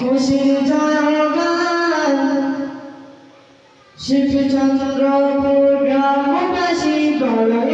খুশি জয়গান শিবচন্দ্রপুর গ্রামবাসী বলয়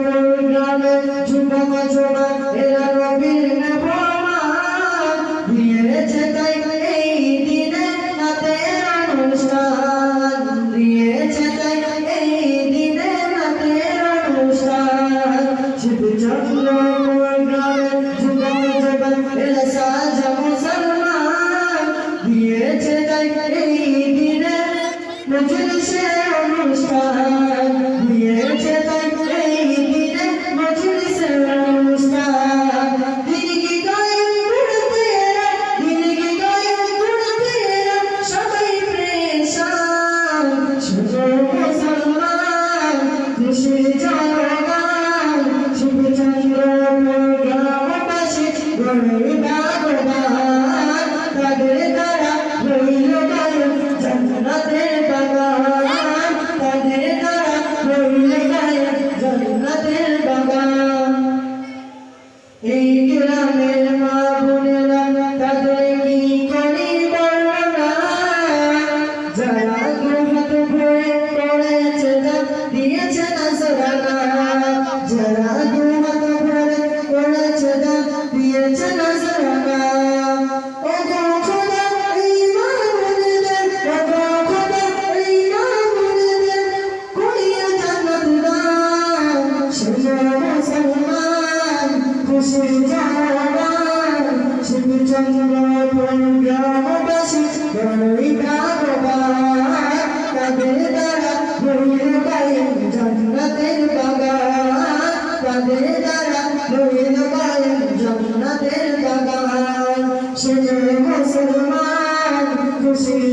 খুশি যায় মুসলমান খুশি জাহান শিবচন্দ্র প্রগ্রামবাসী গণিতা প্রবাদ তাদের দ্বারা রইল পাই জন্নতের বাগান, তাদের দ্বারা রইল পাই জন্নতের বাগান। সে মুসলমান খুশি